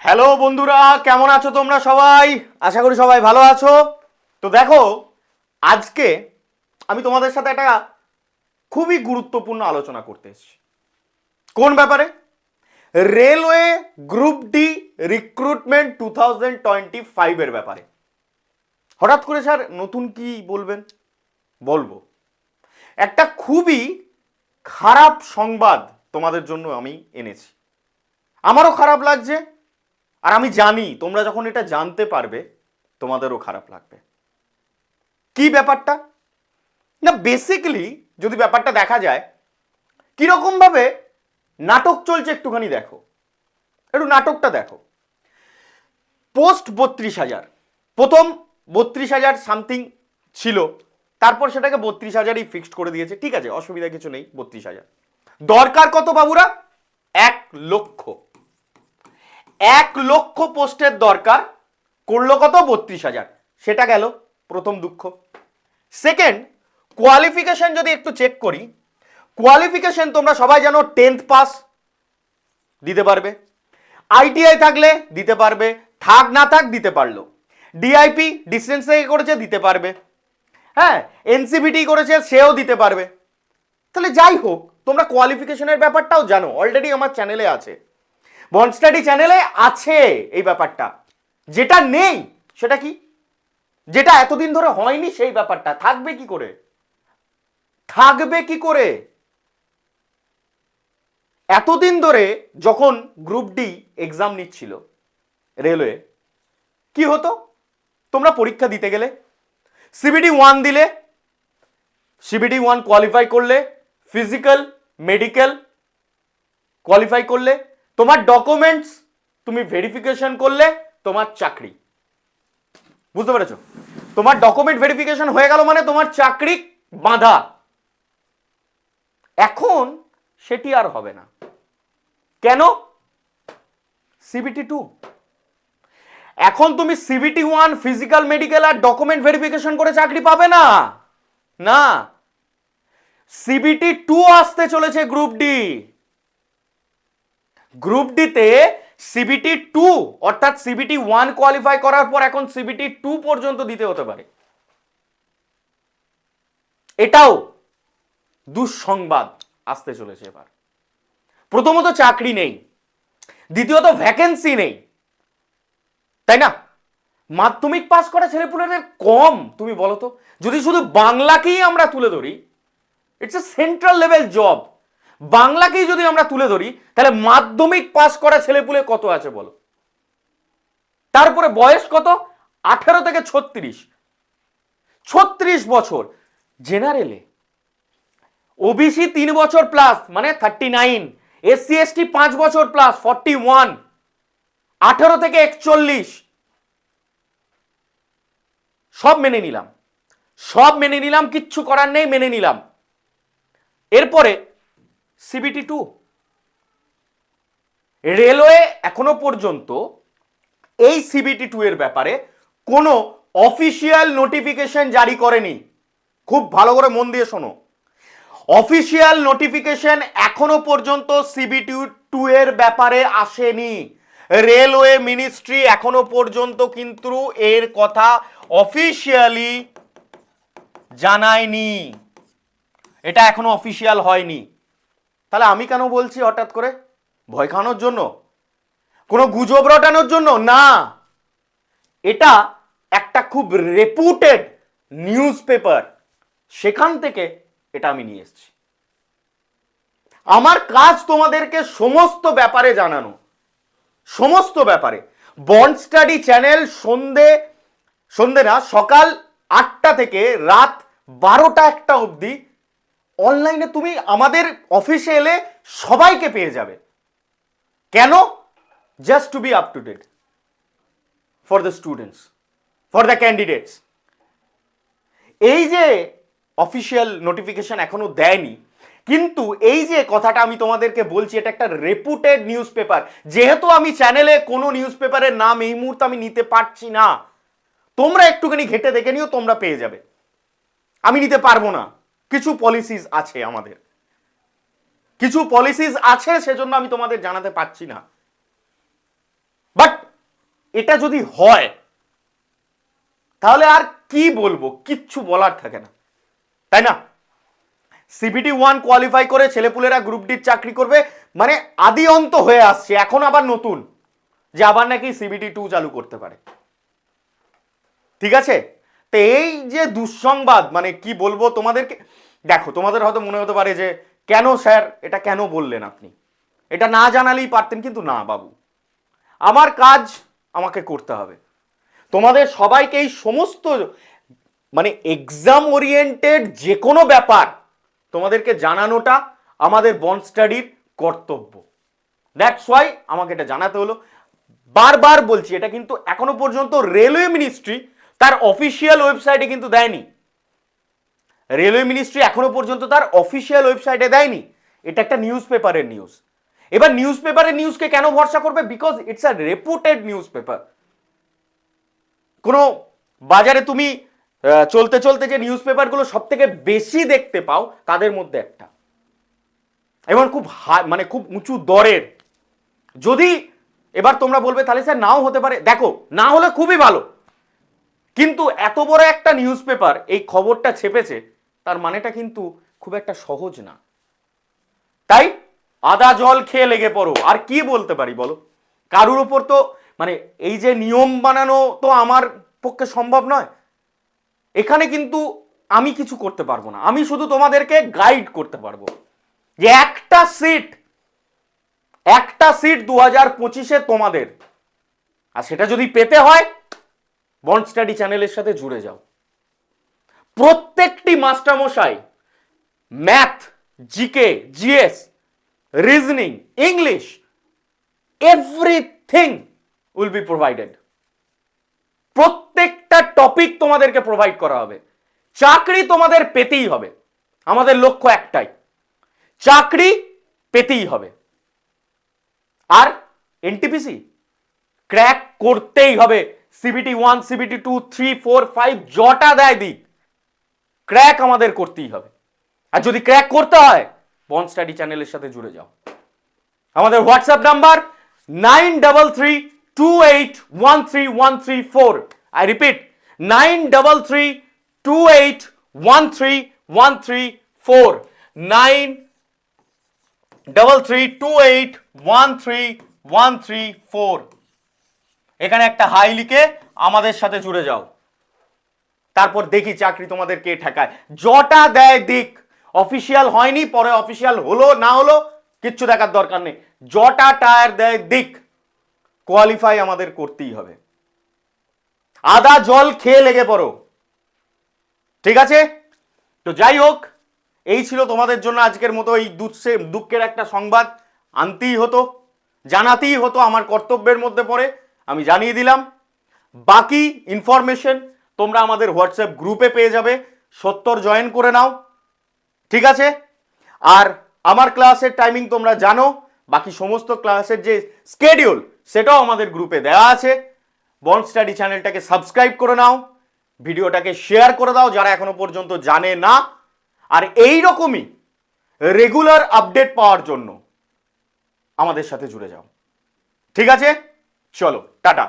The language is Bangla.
হ্যালো বন্ধুরা, কেমন আছো তোমরা সবাই? আশা করি সবাই ভালো আছো। তো দেখো, আজকে আমি তোমাদের সাথে একটা খুবই গুরুত্বপূর্ণ আলোচনা করতে এসেছি। কোন ব্যাপারে? Railway group D recruitment two thousand twenty ফাইভের ব্যাপারে। হঠাৎ করে স্যার, নতুন কি বলবেন? বলব। একটা খুবই খারাপ সংবাদ তোমাদের জন্য আমি এনেছি। আমারও খারাপ লাগছে। আর আমি জানি, তোমরা যখন এটা জানতে পারবে, তোমাদেরও খারাপ লাগবে। কি ব্যাপারটা? না বেসিক্যালি যদি ব্যাপারটা দেখা যায় কীরকম ভাবে নাটক চলছে একটুখানি দেখো। একটু নাটকটা দেখো। পোস্ট বত্রিশ হাজার। প্রথম বত্রিশ হাজার সামথিং ছিল। তারপর সেটাকে বত্রিশ হাজারই ফিক্সড করে দিয়েছে। ঠিক আছে, অসুবিধা কিছু নেই, বত্রিশ হাজার। দরকার কত বাবুরা? এক লক্ষ। এক লক্ষ পোস্টের দরকার করল কত? বত্রিশ হাজার। সেটা গেল প্রথম দুঃখ। সেকেন্ড কোয়ালিফিকেশন যদি একটু চেক করি কোয়ালিফিকেশন তোমরা সবাই জানো টেন্থ পাস দিতে পারবে। আইটিআই থাকলে দিতে পারবে, থাক না থাক দিতে পারল। ডিআইপি ডিস্টেন্স থেকে করেছে দিতে পারবে। হ্যাঁ এনসিবিটি করেছে, সেও দিতে পারবে। তাহলে যাই হোক, তোমরা কোয়ালিফিকেশনের ব্যাপারটাও জানো অলরেডি আমার চ্যানেলে আছে। বন্ড স্টাডি চ্যানেলে আছে এই ব্যাপারটা। যেটা নেই, সেটা কি? যেটা এতদিন ধরে হয়নি, সেই ব্যাপারটা। থাকবে কি করে? থাকবে কি করে? এতদিন ধরে যখন গ্রুপ ডি এক্সাম নিচ্ছিল রেলওয়ে, কি হতো? তোমরা পরীক্ষা দিতে গেলে, সিবিডি ওয়ান দিলে, সিবিডি ওয়ান কোয়ালিফাই করলে ফিজিক্যাল মেডিকেল কোয়ালিফাই করলে তোমার ডকুমেন্টস তুমি ভেরিফিকেশন করলে তোমার চাকরি। বুঝতে পেরেছ? তোমার ডকুমেন্ট ভেরিফিকেশন হয়ে গেল মানে তোমার চাকরি বাঁধা। এখন সেটি আর হবে না। কেন? সিবিটি টু এখন তুমি সিবিটি ওয়ান ফিজিক্যাল মেডিকেল আর ডকুমেন্ট ভেরিফিকেশন করে চাকরি পাবে না। না। সিবিটি টু আসতে চলেছে গ্রুপ ডি গ্রুপ ডিতে সিবিটি টু অর্থাৎ সিবিটি ওয়ান কোয়ালিফাই করার পর এখন সিবিটি টু পর্যন্ত দিতে হতে পারে। এটাও দুঃসংবাদ আসতে চলেছে এবার। প্রথমত চাকরি নেই, দ্বিতীয়ত ভ্যাকেন্সি নেই। তাই না? মাধ্যমিক পাস করা ছেলেপুলেদের কম, তুমি বলো তো। যদি শুধু বাংলাকেই আমরা তুলে ধরি it's a central level job বাংলাকেই যদি আমরা তুলে ধরি, তাহলে মাধ্যমিক পাস করা ছেলেপুলে কত আছে বলো? তারপরে বয়স কত? আঠেরো থেকে ছত্রিশ। ছত্রিশ বছর। জেনারেলে ওবিসি তিন বছর প্লাস মানে থার্টি নাইন এসসি এসটি পাঁচ বছর প্লাস ফর্টি ওয়ান আঠেরো থেকে একচল্লিশ। সব মেনে নিলাম। সব মেনে নিলাম, কিচ্ছু করার নেই, মেনে নিলাম। এরপরে সিবিটি টু। রেলওয়ে এখনও পর্যন্ত এই সিবিটি টু এর ব্যাপারে কোনো অফিসিয়াল নোটিফিকেশন জারি করেনি। খুব ভালো করে মন দিয়ে শোনো। অফিসিয়াল নোটিফিকেশন এখনও পর্যন্ত সিবিটি টু এর ব্যাপারে আসেনি। রেলওয়ে মিনিস্ট্রি এখনও পর্যন্ত কিন্তু এর কথা অফিসিয়ালি জানায়নি। এটা এখনও অফিসিয়াল হয়নি। তাহলে আমি কেন বলছি হঠাৎ করে? ভয় খাওয়ানোর জন্য? কোনো গুজব রটানোর জন্য? না। এটা একটা খুব রেপুটেড নিউজ পেপার সেখান থেকে এটা আমি নিয়ে এসেছি। আমার কাজ তোমাদেরকে সমস্ত ব্যাপারে জানানো। সমস্ত ব্যাপারে। বন্ড স্টাডি চ্যানেল সন্ধে সন্ধে না, সকাল আটটা থেকে রাত বারোটা একটা অবধি অনলাইনে তুমি আমাদের অফিসে এলে সবাইকে পেয়ে যাবে। কেন? Just to be up to date for the students for the candidates এই যে অফিসিয়াল নোটিফিকেশন এখনও দেয়নি, কিন্তু এই যে কথাটা আমি তোমাদেরকে বলছি, এটা একটা রেপুটেড নিউজ পেপার যেহেতু আমি চ্যানেলে কোনো নিউজ পেপারের নাম এই মুহূর্তে আমি নিতে পারছি না, তোমরা একটুখানি ঘেটে দেখে নিও, তোমরা পেয়ে যাবে। আমি নিতে পারব না। কিছু পলিসিস আছে আমাদের। কিছু পলিসিস আছে, সেজন্য আমি তোমাদের জানাতে পারছি না। বাট এটা যদি হয়, তাহলে আর কি বলব? কিচ্ছু বলার থাকে না। তাই না? সিবিটি ওয়ান কোয়ালিফাই করে ছেলেপুলেরা গ্রুপ ডির চাকরি করবে মানে আদি অন্ত হয়ে আসছে, এখন আবার নতুন, যে আবার নাকি সিবিটি টু চালু করতে পারে। ঠিক আছে? তো এই যে দুঃসংবাদ মানে কি বলব তোমাদেরকে, দেখো, তোমাদের হয়তো মনে হতে পারে যে, কেন স্যার এটা কেন বললেন আপনি? এটা না জানালেই পারতেন কিন্তু না, বাবু। আমার কাজ আমাকে করতে হবে। তোমাদের সবাইকে এই সমস্ত মানে এক্সাম ওরিয়েন্টেড যে কোনো ব্যাপার তোমাদেরকে জানানোটা আমাদের বন্ড স্টাডির কর্তব্য। দ্যাটস ওয়াই আমাকে এটা জানাতে হলো। বারবার বলছি, এটা কিন্তু এখনও পর্যন্ত রেলওয়ে মিনিস্ট্রি তার অফিসিয়াল ওয়েবসাইটে কিন্তু দেয়নি। রেলওয়ে মিনিস্ট্রি এখনও পর্যন্ত তার অফিসিয়াল ওয়েবসাইটে দেয়নি। এটা একটা নিউজ পেপারের নিউজ এবার নিউজ পেপারের নিউজকে কেন ভরসা করবে? Because it's a reputed newspaper কোনো বাজারে তুমি চলতে চলতে যে নিউজ পেপারগুলো সব থেকে বেশি দেখতে পাও, তাদের মধ্যে একটা। এবং খুব মানে খুব উঁচু দরের। যদি এবার তোমরা বলবে, তাহলে স্যার নাও হতে পারে। দেখো, না হলে খুবই ভালো। কিন্তু এত বড় একটা নিউজ পেপার এই খবরটা ছেপেছে, তার মানেটা কিন্তু খুব একটা সহজ না। তাই আদা জল খেয়ে লেগে পড়ো, আর কি বলতে পারি বলো? কারুর ওপর তো মানে এই যে নিয়ম বানানো তো আমার পক্ষে সম্ভব নয়। এখানে কিন্তু আমি কিছু করতে পারব না, আমি শুধু তোমাদেরকে গাইড করতে পারব। যে একটা সিট একটা সিট দু হাজার পঁচিশে তোমাদের, আর সেটা যদি পেতে হয় বন্ড স্টাডি চ্যানেলের সাথে জুড়ে যাও। প্রত্যেকটি মাস্টারমশাই math GK GS reasoning English everything will be provided প্রত্যেকটা টপিক তোমাদেরকে প্রোভাইড করা হবে। চাকরি তোমাদের পেতেই হবে। আমাদের লক্ষ্য একটাই। চাকরি পেতেই হবে। আর এনটিপিসি ক্র্যাক করতেই হবে। CBT one CBT two three four five জটা দেয় দিক ক্র্যাক আমাদের করতেই হবে। আর যদি ক্র্যাক করতে হয় বন স্টাডি চ্যানেলের সাথে জুড়ে যাও। আমাদের WhatsApp number nine double three two eight one three one three four I repeat nine double three two eight one three one three four nine double three two eight one three one three four এখানে একটা হাই লিখে আমাদের সাথে জুড়ে যাও। তারপর দেখি চাকরি তোমাদের কে ঠেকায়। জটা দেয় দিক। অফিসিয়াল হয়নি, পরে অফিসিয়াল হলো, না হলো, কিচ্ছু দেখার দরকার নেই। জটা টায়ার দেয় দিক। কোয়ালিফাই আমাদের করতেই হবে। আদা জল খেয়ে লেগে পড়ো। ঠিক আছে? তো যাই হোক, এই ছিল তোমাদের জন্য আজকের মতো এই দুঃখে দুঃখের একটা সংবাদ। আনতেই হতো, জানাতেই হতো আমার কর্তব্যের মধ্যে পড়ে। আমি জানিয়ে দিলাম। বাকি ইনফরমেশন তোমরা আমাদের হোয়াটসঅ্যাপ গ্রুপে পেয়ে যাবে। সত্তর জয়েন করে নাও। ঠিক আছে? আর আমার ক্লাসের টাইমিং তোমরা জানো। বাকি সমস্ত ক্লাসের যে স্কেডিউল সেটাও আমাদের গ্রুপে দেওয়া আছে। বন স্টাডি চ্যানেলটাকে সাবস্ক্রাইব করে নাও। ভিডিওটাকে শেয়ার করে দাও যারা এখনও পর্যন্ত জানে না। আর এই রকমই রেগুলার আপডেট পাওয়ার জন্য আমাদের সাথে জুড়ে যাও। ঠিক আছে? চলো। টাটা